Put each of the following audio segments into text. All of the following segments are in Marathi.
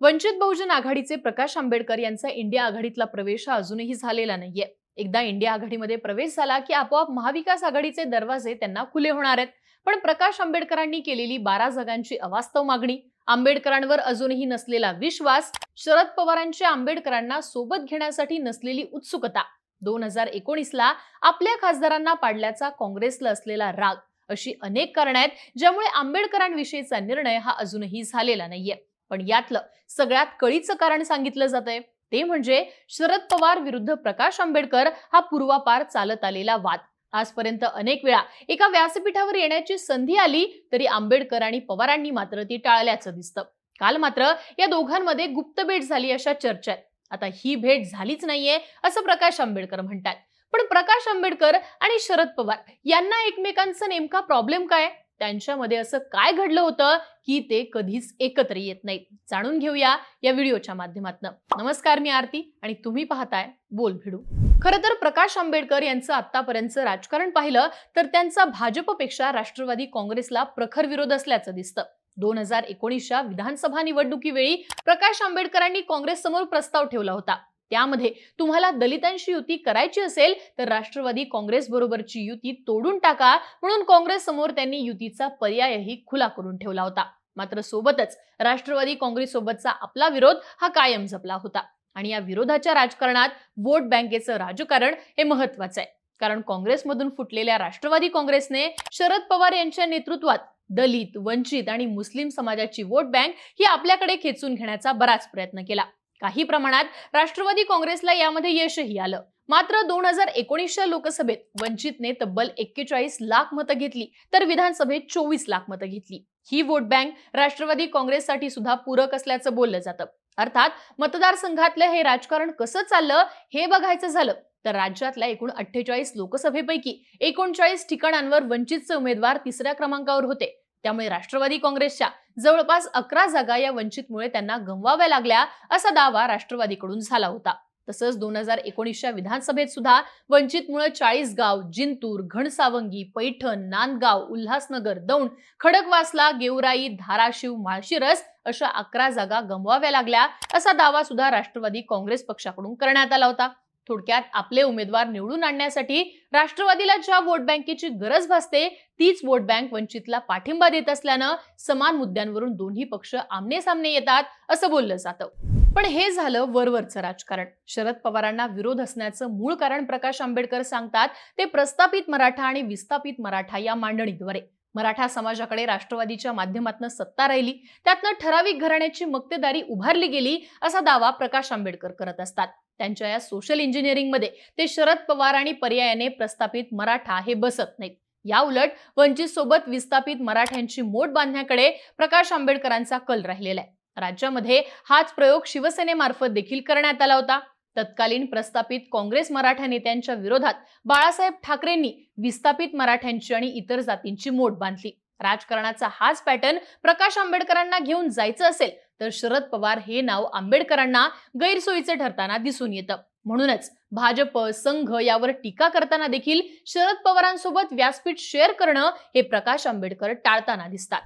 वंचित बहुजन आघाडीचे प्रकाश आंबेडकर यांचा इंडिया आघाडीतला प्रवेश हा अजूनही झालेला नाहीये. एकदा इंडिया आघाडीमध्ये प्रवेश झाला की आपोआप महाविकास आघाडीचे दरवाजे त्यांना खुले होणार आहेत. पण प्रकाश आंबेडकरांनी केलेली बारा जागांची अवास्तव मागणी आंबेडकरांवर अजूनही नसलेला विश्वास शरद पवारांच्या आंबेडकरांना सोबत घेण्यासाठी नसलेली उत्सुकता. दोन हजार एकोणीसला आपल्या खासदारांना पाडल्याचा काँग्रेसला असलेला राग अशी अनेक कारण आहेत ज्यामुळे आंबेडकरांविषयीचा निर्णय हा अजूनही झालेला नाहीये. पण यातलं सगळ्यात कळीचं कारण सांगितलं जातंय. ते म्हणजे शरद पवार विरुद्ध प्रकाश आंबेडकर हा पूर्वापार चालत आलेला वाद. आजपर्यंत अनेक वेळा एका व्यासपीठावर येण्याची संधी आली तरी आंबेडकर आणि पवारांनी मात्र ती टाळल्याचं दिसतं. काल मात्र या दोघांमध्ये गुप्त भेट झाली अशा चर्चा आहेत. आता ही भेट झालीच नाहीये असं प्रकाश आंबेडकर म्हणतात. पण प्रकाश आंबेडकर आणि शरद पवार यांना एकमेकांचा नेमका प्रॉब्लेम काय? त्यांच्यामध्ये असं काय घडलं होतं की ते कधीच एकत्र येत नाहीत. जाणून घेऊया या व्हिडिओच्या माध्यमातून. नमस्कार मी आरती आणि तुम्ही पाहताय बोल भिडू. खरं तर प्रकाश आंबेडकर यांचं आतापर्यंतचं राजकारण पाहिलं तर त्यांचा भाजपपेक्षा राष्ट्रवादी काँग्रेसला प्रखर विरोध असल्याचं दिसतं. दोन हजार एकोणीसच्या विधानसभा निवडणुकीवेळी प्रकाश आंबेडकरांनी काँग्रेस समोर प्रस्ताव ठेवला होता. त्यामध्ये तुम्हाला दलितांशी युती करायची असेल तर राष्ट्रवादी काँग्रेस बरोबरची युती तोडून टाका. म्हणून काँग्रेस समोर त्यांनी युतीचा पर्यायही खुला करून ठेवला होता. मात्र सोबतच राष्ट्रवादी काँग्रेस सोबतचा आपला विरोध हा कायम जपला होता. आणि या विरोधाच्या राजकारणात वोट बँकेचं राजकारण हे महत्वाचं आहे. कारण काँग्रेसमधून फुटलेल्या राष्ट्रवादी काँग्रेसने शरद पवार यांच्या नेतृत्वात दलित वंचित आणि मुस्लिम समाजाची वोट बँक ही आपल्याकडे खेचून घेण्याचा बराच प्रयत्न केला. काही प्रमाणात राष्ट्रवादी काँग्रेसला यामध्ये यशही आलं. मात्र दोन हजार एकोणीसच्या लोकसभेत वंचितने तब्बल एक्केचाळीस लाख मतं घेतली तर विधानसभेत चोवीस लाख मतं घेतली. ही वोट बँक राष्ट्रवादी काँग्रेससाठी सुद्धा पूरक असल्याचं बोललं जातं. अर्थात मतदारसंघातलं हे राजकारण कसं चाललं हे बघायचं झालं तर राज्यातल्या एकूण अठ्ठेचाळीस लोकसभेपैकी एकोणचाळीस ठिकाणांवर वंचितचे उमेदवार तिसऱ्या क्रमांकावर होते. त्यामुळे राष्ट्रवादी काँग्रेसच्या जवळपास अकरा जागा या वंचितमुळे त्यांना गमवाव्या लागल्या असा दावा राष्ट्रवादीकडून झाला होता. तसंच दोन हजार एकोणीसच्या विधानसभेत सुद्धा वंचितमुळे चाळीस गाव जिंतूर घणसावंगी पैठण नांदगाव उल्हासनगर दौंड खडकवासला गेवराई धाराशिव माळशिरस अशा अकरा जागा गमवाव्या लागल्या असा दावा सुद्धा राष्ट्रवादी काँग्रेस पक्षाकडून करण्यात आला होता. थोडक्यात आपले उमेदवार निवडून आणण्यासाठी राष्ट्रवादीला ज्या वोट बँकेची गरज भासते तीच वोट बँक वंचितला पाठिंबा देत असल्यानं समान मुद्द्यांवरून दोन्ही पक्ष आमने सामने येतात असं बोललं जातं. पण हे झालं वरवरचं राजकारण. शरद पवारांना विरोध असण्याचं मूळ कारण प्रकाश आंबेडकर सांगतात ते प्रस्थापित मराठा आणि विस्थापित मराठा या मांडणीद्वारे. मराठा समाजाकडे राष्ट्रवादीच्या माध्यमातून सत्ता राहिली त्यातनं ठराविक घराण्याची मक्तेदारी उभारली गेली असा दावा प्रकाश आंबेडकर करत असतात. त्यांच्या या सोशल इंजिनिअरिंगमध्ये ते शरद पवार आणि पर्यायाने प्रस्थापित मराठा हे बसत नाहीत. या उलट वंचित सोबत विस्थापित मराठ्यांची मोठ बांधण्याकडे प्रकाश आंबेडकरांचा कल राहिलेला आहे. राज्यामध्ये हाच प्रयोग शिवसेनेमार्फत देखील करण्यात आला होता. तत्कालीन प्रस्थापित काँग्रेस मराठा नेत्यांच्या विरोधात बाळासाहेब ठाकरेंनी विस्थापित मराठ्यांची आणि इतर जातींची मोठ बांधली. राजकारणाचा हाच पॅटर्न प्रकाश आंबेडकरांना घेऊन जायचं असेल तर शरद पवार हे नाव आंबेडकरांना गैरसोयीचं ठरताना दिसून येतं. म्हणूनच भाजप संघ यावर टीका करताना देखील शरद पवारांसोबत व्यासपीठ शेअर करणं हे प्रकाश आंबेडकर टाळताना दिसतात.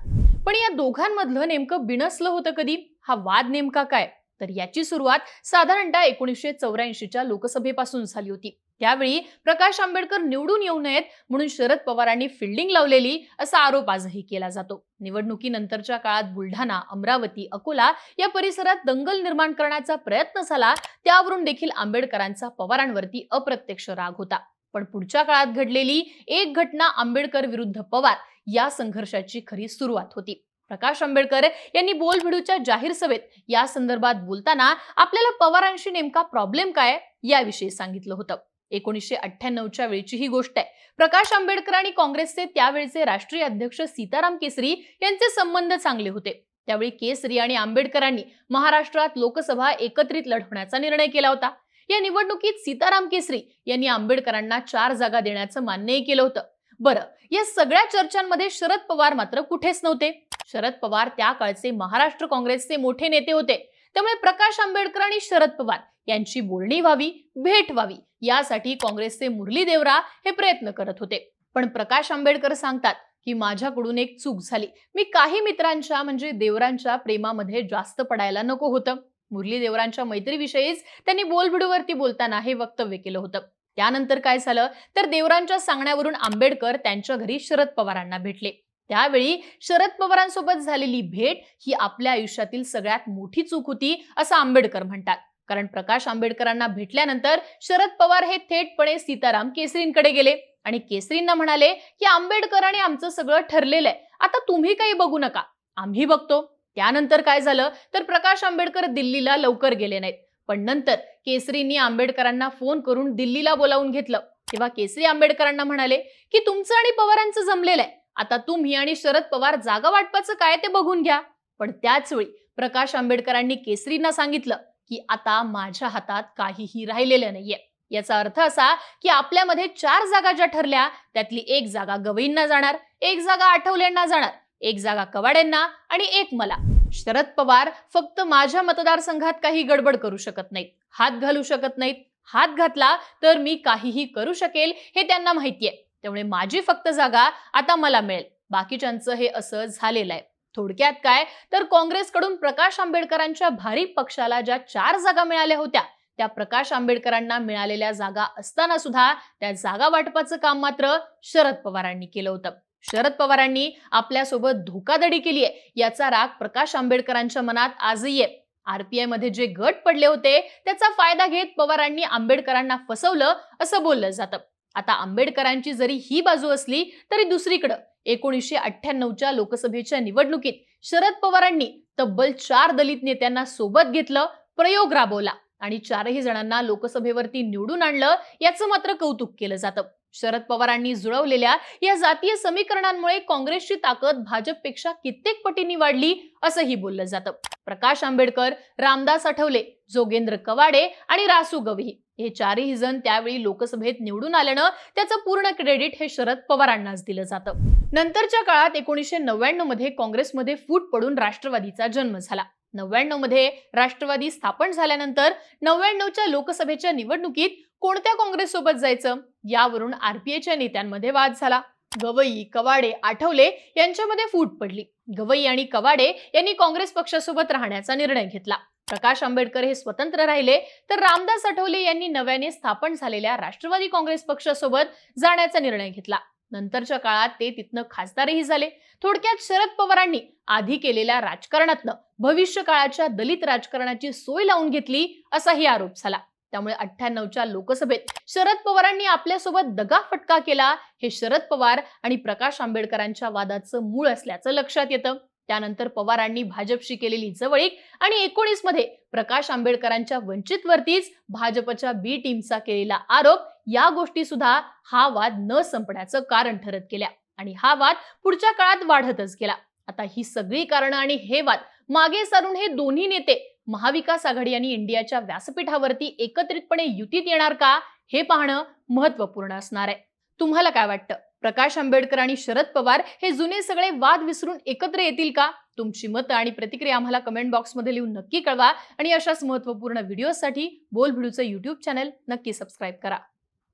पण या दोघांमधलं नेमकं बिनसलं होतं कधी? हा वाद नेमका काय? तर याची सुरुवात साधारणतः एकोणीसशे चौऱ्याऐंशीच्या लोकसभेपासून झाली होती. त्यावेळी प्रकाश आंबेडकर निवडून येऊ नयेत म्हणून शरद पवारांनी फिल्डिंग लावलेली असा आरोप आजही केला जातो. निवडणुकीनंतरच्या काळात बुलढाणा अमरावती अकोला या परिसरात दंगल निर्माण करण्याचा प्रयत्न झाला त्यावरून देखील आंबेडकरांचा पवारांवरती अप्रत्यक्ष राग होता. पण पुढच्या काळात घडलेली एक घटना आंबेडकर विरुद्ध पवार या संघर्षाची खरी सुरुवात होती. प्रकाश आंबेडकर यांनी बोलभिडूच्या जाहीर सभेत या संदर्भात बोलताना आपल्याला पवारांशी नेमका प्रॉब्लेम काय याविषयी सांगितलं होतं. एकोणीसशे अठ्ठ्याण्णवच्या वेळची ही गोष्ट आहे. प्रकाश आंबेडकर आणि काँग्रेसचे त्यावेळचे राष्ट्रीय अध्यक्ष सीताराम केसरी यांचे संबंध चांगले होते. त्यावेळी केसरी आणि आंबेडकरांनी महाराष्ट्रात लोकसभा एकत्रित लढवण्याचा निर्णय केला होता. या निवडणुकीत सीताराम केसरी यांनी आंबेडकरांना चार जागा देण्याचं मान्यही केलं होतं. बरं या सगळ्या चर्चांमध्ये शरद पवार मात्र कुठेच नव्हते. शरद पवार त्या काळचे महाराष्ट्र काँग्रेसचे मोठे नेते होते. त्यामुळे प्रकाश आंबेडकर आणि शरद पवार यांची बोलणी व्हावी भेट व्हावी यासाठी काँग्रेसचे मुरली देवरा हे प्रयत्न करत होते. पण प्रकाश आंबेडकर सांगतात की माझ्याकडून एक चूक झाली. मी काही मित्रांच्या म्हणजे देवरांच्या प्रेमामध्ये जास्त पडायला नको होतं. मुरली देवरांच्या मैत्रीविषयीच त्यांनी बोलबिडूवरती बोलताना हे वक्तव्य केलं होतं. त्यानंतर काय झालं? तर देवरांच्या सांगण्यावरून आंबेडकर त्यांच्या घरी शरद पवारांना भेटले. त्यावेळी शरद पवारांसोबत झालेली भेट ही आपल्या आयुष्यातील सगळ्यात मोठी चूक होती असं आंबेडकर म्हणतात. कारण प्रकाश आंबेडकरांना भेटल्यानंतर शरद पवार हे थेटपणे सीताराम केसरींकडे गेले. आणि केसरींना म्हणाले की आंबेडकर आणि आमचं सगळं ठरलेलं आहे. आता तुम्ही काही बघू नका. आम्ही बघतो. त्यानंतर काय झालं? तर प्रकाश आंबेडकर दिल्लीला लवकर गेले नाहीत. पण नंतर केसरींनी आंबेडकरांना फोन करून दिल्लीला बोलावून घेतलं. तेव्हा केसरी आंबेडकरांना म्हणाले की तुमचं आणि पवारांचं जमलेलं आहे आता तुम्ही आणि शरद पवार जागा वाटपाचं काय ते बघून घ्या. पण त्याचवेळी प्रकाश आंबेडकरांनी केसरींना सांगितलं की आता माझ्या हातात काहीही राहिलेलं नाहीये. याचा अर्थ असा की आपल्यामध्ये चार जागा ज्या ठरल्या त्यातली एक जागा गवईंना जाणार एक जागा आठवल्यांना जाणार एक जागा कवाड्यांना आणि एक मला. शरद पवार फक्त माझ्या मतदारसंघात काही गडबड करू शकत नाहीत. हात घालू शकत नाहीत. हात घातला तर मी काहीही करू शकेल हे त्यांना माहितीये. त्यामुळे माझी फक्त जागा आता मला मिळेल. बाकीच्यांचं हे असं झालेलं आहे. थोडक्यात काय? तर काँग्रेसकडून प्रकाश आंबेडकरांच्या भारी पक्षाला ज्या चार जागा मिळाल्या होत्या त्या प्रकाश आंबेडकरांना मिळालेल्या जागा असताना सुद्धा त्या जागा वाटपाचं काम मात्र शरद पवारांनी केलं होतं. शरद पवारांनी आपल्यासोबत धोकाधडी केली आहे. याचा राग प्रकाश आंबेडकरांच्या मनात आजही आहे. आरपीआयमध्ये जे गट पडले होते त्याचा फायदा घेत पवारांनी आंबेडकरांना फसवलं असं बोललं जातं. आता आंबेडकरांची जरी ही बाजू असली तरी दुसरीकडं एकोणीसशे अठ्ठ्याण्णवच्या लोकसभेच्या निवडणुकीत शरद पवारांनी तब्बल चार दलित नेत्यांना सोबत घेतलं प्रयोग राबवला आणि चारही जणांना लोकसभेवरती निवडून आणलं याचं मात्र कौतुक केलं जातं. शरद पवारांनी जुळवलेल्या या जातीय समीकरणांमुळे काँग्रेसची ताकद भाजपपेक्षा कित्येक पटींनी वाढली असंही बोललं जातं. प्रकाश आंबेडकर रामदास आठवले जोगेंद्र कवाडे आणि रासू गवही हे चारही जण त्यावेळी लोकसभेत निवडून आल्यानं त्याचं पूर्ण क्रेडिट हे शरद पवारांनाच दिलं जातं. नंतरच्या काळात एकोणीसशे नव्याण्णवमध्ये काँग्रेसमध्ये फूट पडून राष्ट्रवादीचा जन्म झाला. नव्याण्णवमध्ये राष्ट्रवादी स्थापन झाल्यानंतर नव्याण्णवच्या लोकसभेच्या निवडणुकीत कोणत्या काँग्रेस सोबत जायचं? यावरून आरपीआयच्या नेत्यांमध्ये वाद झाला. गवई कवाडे आठवले यांच्यामध्ये फूट पडली. गवई आणि कवाडे यांनी काँग्रेस पक्षासोबत राहण्याचा निर्णय घेतला. प्रकाश आंबेडकर हे स्वतंत्र राहिले तर रामदास आठवले यांनी नव्याने स्थापन झालेल्या राष्ट्रवादी काँग्रेस पक्षासोबत जाण्याचा निर्णय घेतला. नंतरच्या काळात ते तिथनं खासदारही झाले. थोडक्यात शरद पवारांनी आधी केलेल्या राजकारणातनं भविष्य काळाच्या दलित राजकारणाची सोय लावून घेतली असाही आरोप झाला. त्यामुळे अठ्ठ्याण्णवच्या लोकसभेत शरद पवारांनी आपल्यासोबत दगा फटका केला. हे शरद पवार आणि प्रकाश आंबेडकरांच्या वादाचं मूळ असल्याचं लक्षात येतं. त्यानंतर पवारांनी भाजपशी केलेली जवळीक आणि एकोणीसमध्ये प्रकाश आंबेडकरांच्या वंचित वरतीच भाजपच्या बी टीमचा केलेला आरोप या गोष्टी सुद्धा हा वाद न संपण्याचं कारण ठरत गेल्या. आणि हा वाद पुढच्या काळात वाढतच गेला. आता ही सगळी कारणं आणि हे वाद मागे सारून हे दोन्ही नेते महाविकास आघाडी आणि इंडियाच्या व्यासपीठावरती एकत्रितपणे युतीत येणार का हे पाहणं महत्त्वपूर्ण असणार आहे. तुम्हाला काय वाटतं? प्रकाश आंबेडकर आणि शरद पवार हे जुने सगळे वाद विसरून एकत्र येतील का? तुमची मतं आणि प्रतिक्रिया आम्हाला कमेंट बॉक्समध्ये लिहून नक्की कळवा आणि अशाच महत्त्वपूर्ण व्हिडिओसाठी बोलभिडूचं युट्यूब चॅनल नक्की सबस्क्राईब करा.